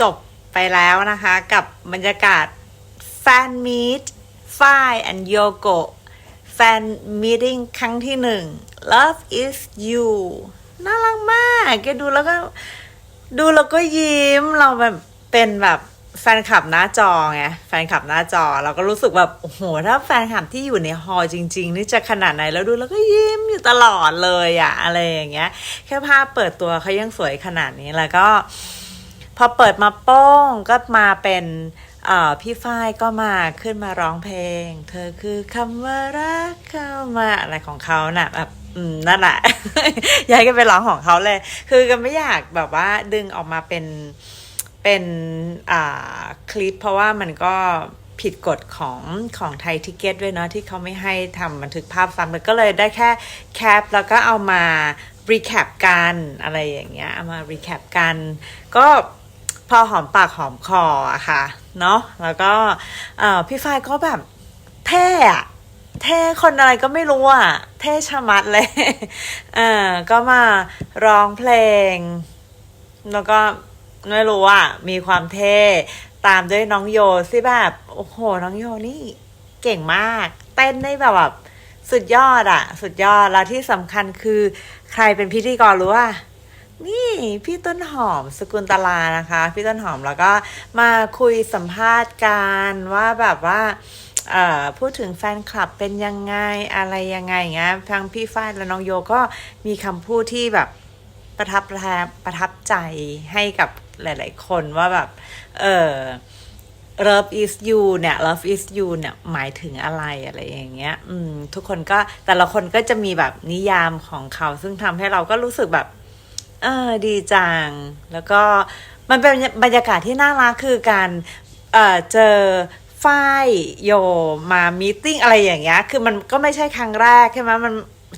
จบไปแล้วนะคะ กับบรรยากาศแฟนมีตฝ้าย and โยโกแฟนมีติ้งครั้งที่หนึ่ง Love is you น่ารักมากแกดูแล้วก็ ดูแล้วก็ยิ้มเราแบบเป็นแบบแฟนคลับหน้าจอไงแฟนคลับหน้าจอ เราก็รู้สึกแบบโอ้โหถ้าแฟนคลับที่อยู่ในฮอลจริง ๆ นี่จะขนาดไหนแล้วดูแล้วก็ยิ้มอยู่ตลอดเลยอะอะไรอย่างเงี้ย แค่ภาพเปิดตัวเขายังสวยขนาดนี้แล้วก็ อเปิดมาโป้งก็มาเป็นพี่ฝ้ายก็มาขึ้นมาร้องเพลง เธอคือคำว่ารักเข้ามาอะไรของเขาน่ะแบบนั่นแหละยากให้กันไปร้องของเขาเลย คือกันไม่อยากแบบว่าดึงออกมาเป็นเป็นคลิป เพราะว่ามันก็ผิดกฎของของไทยทิเก็ตด้วยเนาะที่เขาไม่ให้ทำบันทึกภาพซ้ำก็เลยได้แค่แคปแล้วก็เอามารีแคปกันอะไรอย่างเงี้ยเอามารีแคปกัน ก็ พอหอมปากหอมคออะค่ะ เนาะแล้วก็พี่ฝ้ายก็แบบเท่อะเท่คนอะไรก็ไม่รู้อะเท่ชะมัดเลยเออก็มาร้องเพลง แล้วก็ไม่รู้อะมีความเท่ตามด้วยน้องโยที่แบบโอ้โหน้องโยนี่เก่งมาก เต้นได้แบบแบบสุดยอดอะสุดยอดแล้วที่สำคัญคือใครเป็นพิธีกรรู้ว่า นี่พี่ต้นหอมสกุลตลานะคะ พี่ต้นหอมแล้วก็มาคุยสัมภาษณ์กันว่าแบบว่าพูดถึงแฟนคลับเป็นยังไงอะไรยังไงอย่างเงี้ยทางพี่ฝ้ายและน้องโยก็มีคำพูดที่แบบประทับประทับประทับใจให้กับหลาย ๆ คนว่าแบบ เออ love is you เนี่ย love is you เนี่ย หมายถึงอะไรอะไรอย่างเงี้ย อืม ทุกคนก็แต่ละคนก็จะมีแบบนิยามของเขา ซึ่งทำให้เราก็รู้สึกแบบ เออดีจัง แล้วก็มันเป็นบรรยากาศที่น่ารักคือการเออเจอฝ้ายโยมามีตติ้งอะไรอย่างเงี้ย คือมันก็ไม่ใช่ครั้งแรกใช่ไหมมัน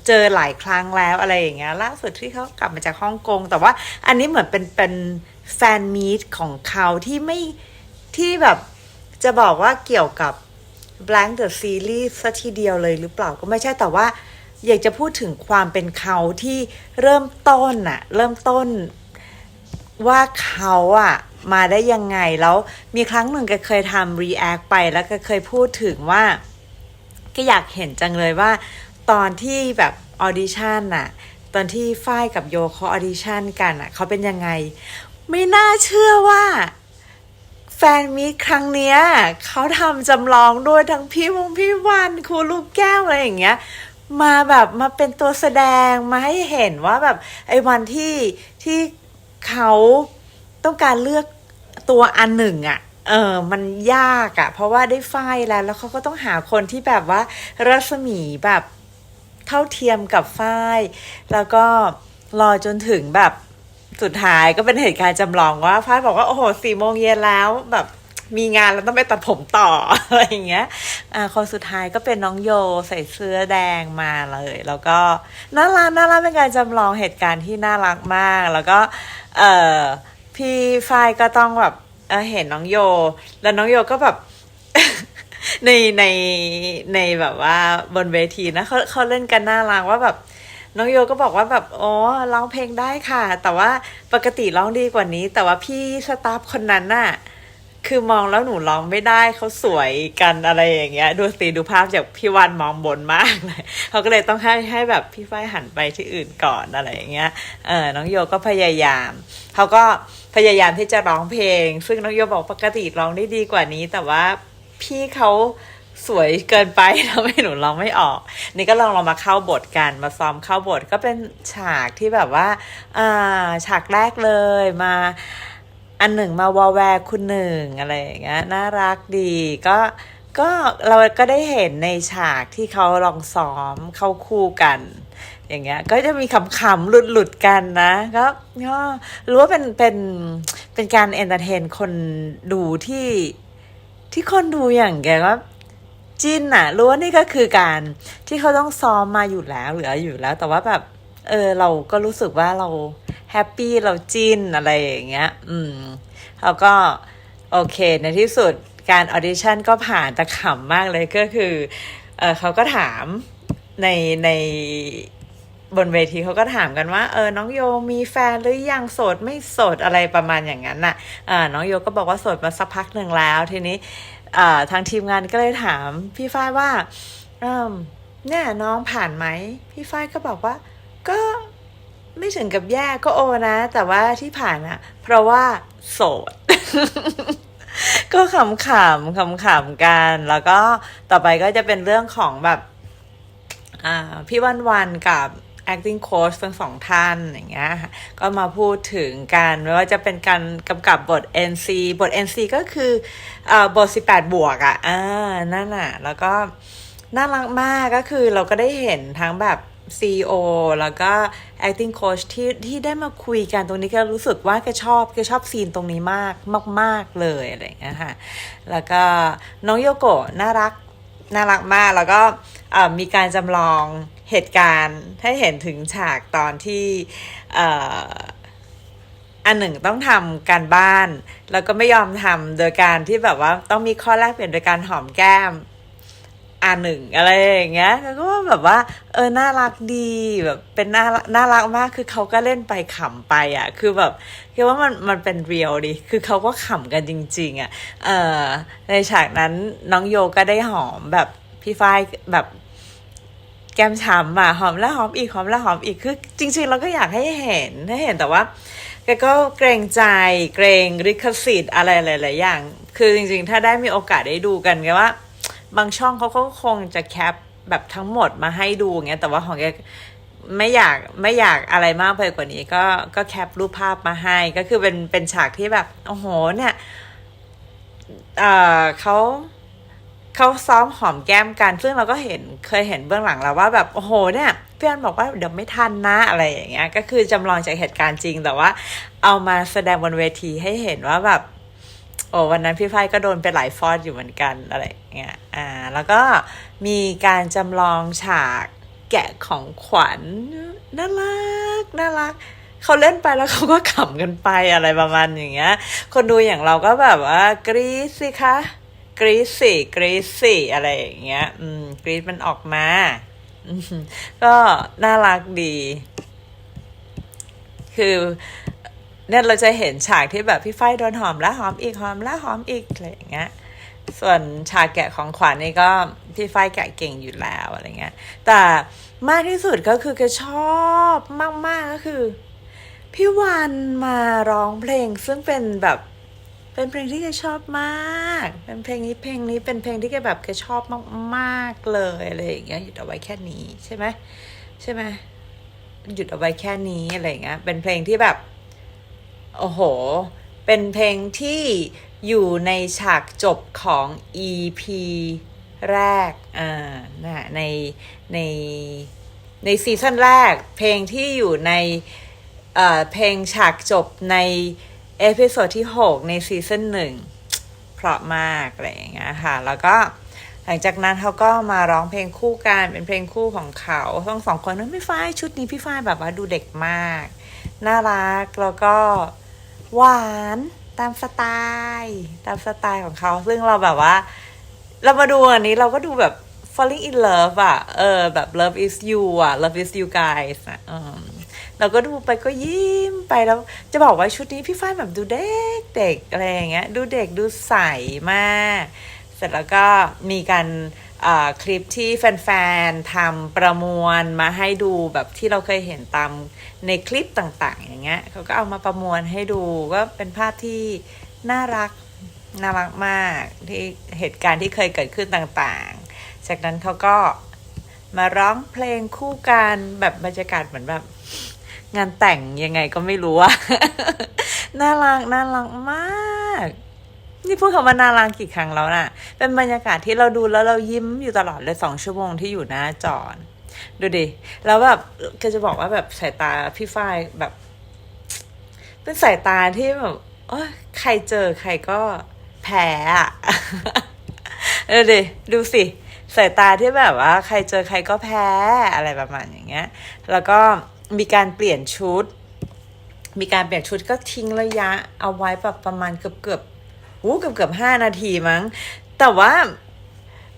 เจอหลายครั้งแล้วอะไรอย่างเงี้ย ล่าสุดที่เขากลับมาจากฮ่องกง แต่ว่าอันนี้เหมือนเป็นเป็นแฟนมีตของเขาที่ไม่ที่แบบจะบอกว่าเกี่ยวกับ Blank the Series ซะทีเดียวเลยหรือเปล่าก็ไม่ใช่แต่ว่า อยากจะพูดถึงความเป็นเขาที่เริ่มต้นอะเริ่มต้นว่าเขาอะมาได้ยังไงแล้วมีครั้งหนึ่งก็เคยทำ react ไปแล้วก็เคยพูดถึงว่า ก็อยากเห็นจังเลยว่า ตอนที่แบบออดิชั่นน่ะตอนที่ฝ้ายกับโยเขาออดิชั่นกันอะเขาเป็นยังไง ไม่น่าเชื่อว่า แฟนมีตครั้งเนี้ยเขาทำจำลองด้วยทั้งพี่วงพี่วันครูลูกแก้วอะไรอย่างเงี้ย มาแบบมาเป็นตัวแสดงมาให้เห็นว่าแบบไอ้วันที่ที่เขาต้องการเลือกตัวอันหนึ่งอะ่ะเออ มันยากอะ่ะ เพราะว่าได้ฝ้ายแล้ว แล้วเขาก็ต้องหาคนที่แบบว่ารัศมีแบบเท่าเทียมกับฝ้าย แล้วก็รอจนถึงแบบสุดท้ายก็เป็นเหตุการณ์จำลองว่าฝ้ายบอกว่า โอ้โหสี่โมงเย็นแล้วแบบ มีงานแล้วต้องไปตัดผมต่ออะไรอย่างเงี้ยอ่าคนสุดท้ายก็เป็นน้องโยใส่เสื้อแดงมาเลย แล้วก็น่ารักน่ารักเป็นการจำลองเหตุการณ์ที่น่ารักมาก แล้วก็เออพี่ฝ้ายก็ต้องแบบเเห็นน้องโย แล้วน้องโยก็แบบในในในแบบว่าบนเวทีนะเขาเขาเล่นกันน่ารักว่าแบบน้องโยก็บอกว่าแบบอ๋อร้องเพลงได้ค่ะ แต่ว่าปกติร้องดีกว่านี้ แต่ว่าพี่สตาฟคนนั้นน่ะ คือมองแล้วหนูร้องไม่ได้เขาสวยกันอะไรอย่างเงี้ย ดูสิดูภาพจากพี่วันมองบนมากเลยเขาก็เลยต้องให้ให้แบบพี่ฝ้ายหันไปที่อื่นก่อนอะไรอย่างเงี้ยเออน้องโยก็พยายามเขาก็พยายามที่จะร้องเพลง ซึ่งน้องโยบอกปกติร้องได้ดีกว่านี้ แต่ว่าพี่เขาสวยเกินไปทำให้หนูร้องไม่ออก นี่ก็ลองลองมาเข้าบทกันมาซ้อมเข้าบทก็เป็นฉากที่แบบว่าอ่าฉากแรกเลยมา อันหนึ่งมาวอลแวร์คุณหนึ่งอะไรอย่างเงี้ยน่ารักดีก็ก็เราก็ได้เห็นในฉากที่เขาลองซ้อมเข้าคู่กัน อย่างเงี้ย ก็จะมีขำๆหลุดๆกันนะก็ก็รู้ว่าเป็นเป็นเป็นการเอนเตอร์เทนคนดูที่ที่คนดูอย่างแกก็จิ้นอะรู้ว่านี่ก็คือการที่เขาต้องซ้อมมาอยู่แล้วเหลืออยู่แล้ว แต่ว่าแบบ เออเราก็รู้สึกว่าเรา แฮปปี้เราจิ้นอะไรอย่างเงี้ย อืมแล้วก็โอเคในที่สุดการออดิชั่นก็ผ่านแต่ขำมากเลยก็คือเออเขาก็ถามในในบนเวทีเขาก็ถามกันว่าเออน้องโยมีแฟนหรือยังโสดไม่โสดอะไรประมาณอย่างนั้นน่ะอ่าน้องโยก็บอกว่าโสดมาสักพักหนึ่งแล้ว ทีนี้อ่าทางทีมงานก็เลยถามพี่ฝ้ายว่าเอืมเนี่ยน้องผ่านไหมพี่ฝ้ายก็บอกว่า ก็ ไม่ถึงกับแย่ก็โอนะ แต่ว่าที่ผ่านอะเพราะว่าโสด ก็ขำๆขำๆกัน แล้วก็ต่อไปก็จะเป็นเรื่องของแบบ อ่า พี่วันวันกับ acting coach ทั้งสองท่านอย่างเงี้ยก็มาพูดถึงกันไม่ว่าจะเป็นการกำกับบท NC บท NC ก็คืออ่อบท 18 บวกอะ่ะอ่านั่นน่ะ แล้วก็น่ารักมากก็คือเราก็ได้เห็นทั้งแบบ CEO แล้วก็ acting coach ที่ที่ได้มาคุยกันตรงนี้ก็รู้สึกว่าแกชอบแกชอบซีนตรงนี้มากมาก ๆ เลยอะไรอย่างเงี้ยค่ะแล้วก็น้องโยโกะน่ารักน่ารักมากแล้วก็มีการจำลองเหตุการณ์ให้เห็นถึงฉากตอนที่อันหนึ่งต้องทำการบ้าน แล้วก็ไม่ยอมทำโดยการที่แบบว่าต้องมีข้อแรกเปลี่ยนโดยการหอมแก้ม อันหนึ่งอะไรอย่างเงี้ยก็แบบว่า เออน่ารักดีแบบเป็นน่าน่ารักมากคือเขาก็เล่นไปขำไปอะ คือแบบคิดว่ามันมันเป็นเรียลดิคือเขาก็ขำกันจริง ๆ อะ เออในฉากนั้นน้องโยก็ได้หอมแบบพี่ฝ้ายแบบแก้มช้ำอะหอมแล้วหอมอีกหอมแล้วหอมอีกคือ จริง ๆ เราก็อยากให้เห็นให้เห็นแต่ว่าแกก็เกรงใจเกรงลิขสิทธิ์อะไรหลายๆอย่าง คือจริง ๆ ถ้าได้มีโอกาสได้ดูกันก็ว่า บางช่องเขาก็คงจะแคปแบบทั้งหมดมาให้ดูอย่างเงี้ยแต่ว่าของแกไม่อยากไม่อยากอะไรมากไปกว่านี้ ก็ก็แคปรูปภาพมาให้ ก็คือเป็นเป็นฉากที่แบบโอ้โหเนี่ยเออเขาเขาซ้อมหอมแก้มกัน ซึ่งเราก็เห็นเคยเห็นเบื้องหลังแล้วว่าแบบโอ้โหเนี่ยเพื่อนบอกว่าเดี๋ยวไม่ทันนะอะไรอย่างเงี้ย ก็คือจำลองจากเหตุการณ์จริง แต่ว่าเอามาแสดงบนเวทีให้เห็นว่าแบบ โอ้วันนั้นพี่ฝ้ายก็โดนไปหลายฟอดอยู่เหมือนกันอะไรเงี้ยอ่า แล้วก็มีการจำลองฉากแกะของขวัญน่ารักน่ารักเขาเล่นไปแล้วเขาก็ขำกันไปอะไรประมาณอย่างเงี้ย คนดูอย่างเราก็แบบว่ากรี๊ดสิคะกรี๊ดสิกรี๊ดสิอะไรอย่างเงี้ย อืมกรี๊ดมันออกมาก็น่ารักดี คือ เนี่ยเราจะเห็นฉากที่แบบพี่ฝ้ายโดนหอมแล้วหอมอีกหอมแล้วหอมอีกอะไรอย่างเงี้ยส่วนฉากแกะของขวัญนี่ก็พี่ฝ้ายแกะเก่งอยู่แล้วอะไรเงี้ย แต่มากที่สุดก็คือแกชอบมาก ๆ ก็คือ พี่วันมาร้องเพลงซึ่งเป็นแบบเป็นเพลงที่แกชอบมาก เป็นเพลงนี้เพลงนี้เป็นเพลงที่แกแบบแกชอบมากๆเลยอะไรอย่างเงี้ยหยุดเอาไว้แค่นี้ใช่ไหมใช่ไหมหยุดเอาไว้แค่นี้อะไรอย่างเงี้ยเป็นเพลงที่แบบ โอ้โห เป็นเพลงที่อยู่ในฉากจบของ EP แรกอ่านะในในในซีซั่นแรก เพลงที่อยู่ในเอ่อเพลงฉากจบในเอพิโซดที่ 6 ในซีซั่นหนึ่งเพราะมากอะไรอย่างเงี้ยค่ะ แล้วก็หลังจากนั้นเขาก็มาร้องเพลงคู่กันเป็นเพลงคู่ของเขาทั้งสองคนนั้นพี่ฝ้ายชุดนี้พี่ฝ้ายแบบว่าดูเด็กมาก น่ารักแล้วก็ หวานตามสไตล์ตามสไตล์ของเขา ซึ่งเราแบบว่า เรามาดูอันนี้เราก็ดูแบบ falling in love อะ เออ แบบ love is you อะ love is you guys อะอืมเราก็ดูไปก็ยิ้มไปแล้ว จะบอกว่าชุดนี้พี่ฝ้ายแบบดูเด็กเด็กอะไรอย่างเงี้ย ดูเด็กดูใสมาก เสร็จแล้วก็มีการ คลิปที่แฟนๆทำประมวลมาให้ดูแบบที่เราเคยเห็นตามในคลิปต่างๆ อย่างเงี้ยเขาก็เอามาประมวลให้ดูก็เป็นภาพที่น่ารักน่ารักมากที่เหตุการณ์ที่เคยเกิดขึ้นต่างๆ จากนั้นเขาก็มาร้องเพลงคู่กันแบบบรรยากาศเหมือนแบบงานแต่งยังไงก็ไม่รู้อะน่ารักน่ารักมาก นี่พูดคำว่าน่ารักกี่ครั้งแล้วน่ะ เป็นบรรยากาศที่เราดูแล้วเรายิ้มอยู่ตลอดเลยสองชั่วโมงที่อยู่หน้าจอดูดิ แล้วแบบก็จะบอกว่าแบบสายตาพี่ฝ้ายแบบ เป็นสายตาที่แบบโอ้ยใครเจอใครก็แพ้อะเออดิ ดูสิสายตาที่แบบว่า ใครเจอใครก็แพ้อะไรประมาณอย่างเงี้ย แล้วก็มีการเปลี่ยนชุด มีการเปลี่ยนชุดก็ทิ้งระยะเอาไว้แบบประมาณเกือบเกือบ อู้เกือบเกือบห้านาทีมั้ง แต่ว่า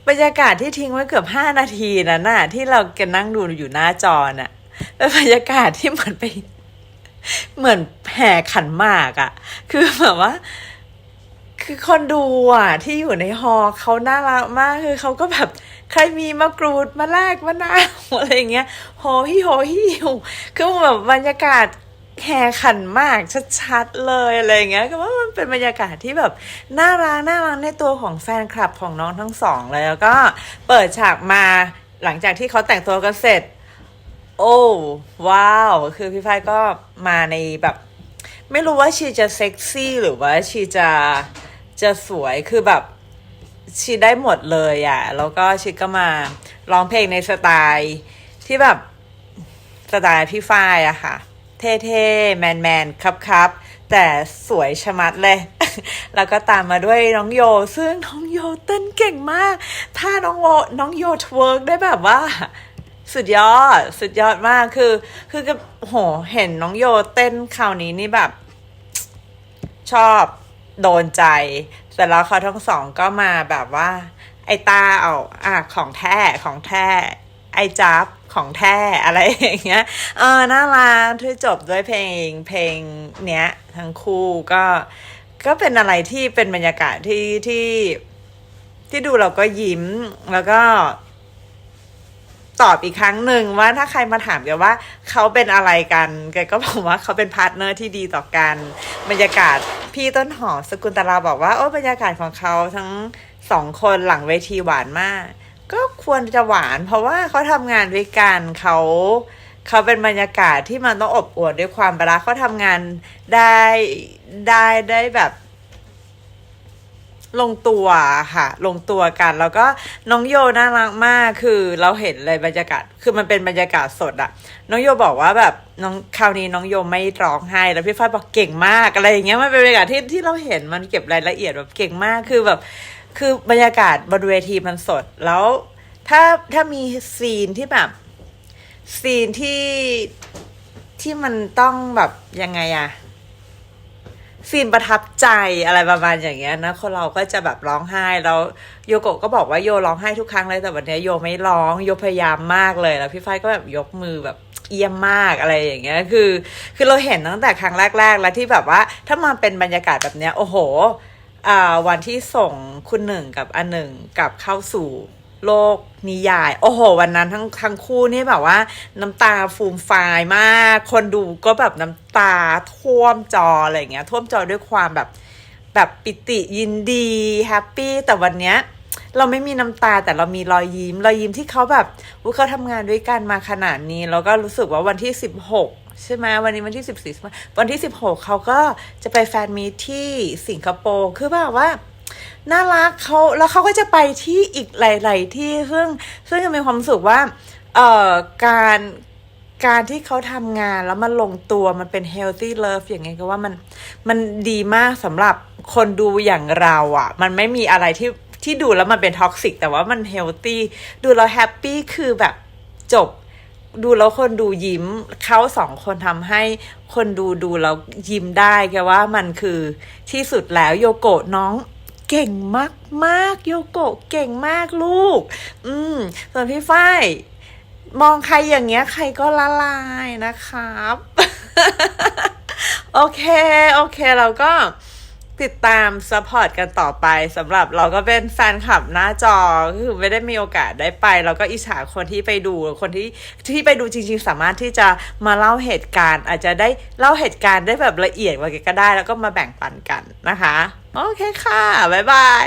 บรรยากาศที่ทิ้งไว้เกือบห้านาทีนั้นน่ะ ที่เราแกนั่งดูอยู่หน้าจอน่ะเป็นบรรยากาศที่เหมือนไป เหมือนแห่ขันหมากอะคือแบบว่า คือคนดูอะ ที่อยู่ในฮอเขาน่ารักมากคือเขาก็แบบใครมีมะกรูดมาแลกมะนาวอะไรเงี้ยโหฮิโหฮิวคือแบบบรรยากาศ แห่ขันมากชัดๆเลยอะไรเงี้ยก็ว่ามันเป็นบรรยากาศที่แบบน่ารักน่ารักในตัวของแฟนคลับของน้องทั้งสองเลยแล้วก็เปิดฉากมาหลังจากที่เขาแต่งตัวกันเสร็จ โอ้ว้าว คือพี่ฝ้ายก็มาในแบบ ไม่รู้ว่าชีจะเซ็กซี่หรือว่าชีจะจะสวยคือแบบชีได้หมดเลยอะ่ะ แล้วก็ชีก็มาร้องเพลงในสไตล์ที่แบบสไตล์พี่ฝ้ายอะค่ะ เท่ๆ แมนๆ ครับๆ แต่สวยชะมัดเลย แล้วก็ตามมาด้วยน้องโย ซึ่งน้องโยเต้นเก่งมาก ถ้าน้องโยน้องโยทเวิร์กได้แบบว่า สุดยอด สุดยอดมาก คือ คือกับโห เห็นน้องโยเต้นคราวนี้นี่แบบ ชอบ โดนใจ แต่แล้วเขาทั้งสองก็มาแบบว่า ไอตาเอาอะของแท้ ของแท้ ไอจับ ของแท้อะไรอย่างเงี้ย เออ น่ารักที่จบด้วยเพลงเพลงเนี้ย ทั้งคู่ก็ก็เป็นอะไรที่เป็นบรรยากาศที่ที่ที่ดูเราก็ยิ้มแล้วก็ตอบอีกครั้งหนึ่งว่าถ้าใครมาถามแกันว่าเขาเป็นอะไรกันแกก็บอกว่าเขาเป็นพาร์ทเนอร์ที่ดีต่อกัน บรรยากาศพี่ต้นหอมสกุลตลาบอกว่า โอ้บรรยากาศของเขาทั้งสองคนหลังเวทีหวานมาก ก็ควรจะหวาน เพราะว่าเขาทำงานด้วยกันเขาเขาเป็นบรรยากาศที่มันต้องอบอวลด้วยความรักเขาทำงานได้ได้ได้แบบลงตัวค่ะ ลงตัวกัน แล้วก็น้องโยน่ารักมากคือเราเห็นเลยบรรยากาศคือมันเป็นบรรยากาศสดอะน้องโยบอกว่าแบบน้องคราวนี้น้องโยไม่ร้องไห้แล้วพี่ฝ้ายบอกเก่งมากอะไรอย่างเงี้ยมันเป็นบรรยากาศที่ที่เราเห็นมันเก็บรายละเอียดแบบเก่งมากคือแบบ คือบรรยากาศบนเวทีมันสดแล้ว ถ้าถ้ามีซีนที่แบบ ซีนที่ที่มันต้องแบบยังไงอะซีนประทับใจอะไรประมาณอย่างเงี้ยนะคนเราก็จะแบบร้องไห้แล้วโยโกะก็บอกว่าโยร้องไห้ทุกครั้งเลยแต่วันนี้โยไม่ร้องโยพยายามมากเลยแล้วพี่ฝ้ายก็แบบยกมือแบบเยี่ยมมากอะไรอย่างเงี้ยคือ คือเราเห็นตั้งแต่ครั้งแรกๆแล้วที่แบบว่า ถ้ามาเป็นบรรยากาศแบบเนี้ยโอ้โห วันที่ส่งคุณหนึ่งกับอันหนึ่งกลับเข้าสู่โลกนิยาย โอ้โห วันนั้นทั้งทั้งคู่นี่แบบว่า น้ำตาฟูมฟายมาก คนดูก็แบบน้ำตาท่วมจออะไรเงี้ยท่วมจอด้วยความแบบแบบปิติยินดีแฮปปี้แต่วันเนี้ยเราไม่มีน้ำตาแต่เรามีรอยยิ้ม รอยยิ้มที่เขาแบบเขาทำงานด้วยกันมาขนาดนี้ แล้วก็รู้สึกว่าวันที่สิบหก ใช่ไหมวันนี้วันที่สิบสี่วันที่สิบหกเขาก็จะไปแฟนมีที่สิงคโปร์คือแบบว่าน่ารักเขาแล้วเขาก็จะไปที่อีกหลาย ๆ ที่ซึ่งซึ่งจะมีความสึกว่าเอ่อการการที่เขาทำงานแล้วมันลงตัวมันเป็น healthy love อย่างไงก็ว่ามันมันดีมากสำหรับคนดูอย่างเราอะ่ะ มันไม่มีอะไรที่ที่ดูแล้วมันเป็นท็อกซิกแต่ว่ามัน healthy ดูแล้วแฮปปี้คือแบบจบ ดูแล้วคนดูยิ้มเขาสองคนทำให้คนดูดูแล้วยิ้มได้แกว่ามันคือที่สุดแล้วโยโกะน้องเก่งมากมากๆโยโกะเก่งมากลูก อืมส่วนพี่ฝ้ายมองใครอย่างเงี้ย ใครก็ละลายนะครับ โอเค โอเคเราก็ ติดตามซัพพอร์ตกันต่อไปสำหรับเราก็เป็นแฟนคลับหน้าจอคือไม่ได้มีโอกาสได้ไปเราก็อิจฉาคนที่ไปดูคนที่ที่ไปดูจริง ๆ สามารถที่จะมาเล่าเหตุการณ์ อาจจะได้เล่าเหตุการณ์ได้แบบละเอียดกว่าก็ได้ แล้วก็มาแบ่งปันกันนะคะ โอเคค่ะ บ๊ายบาย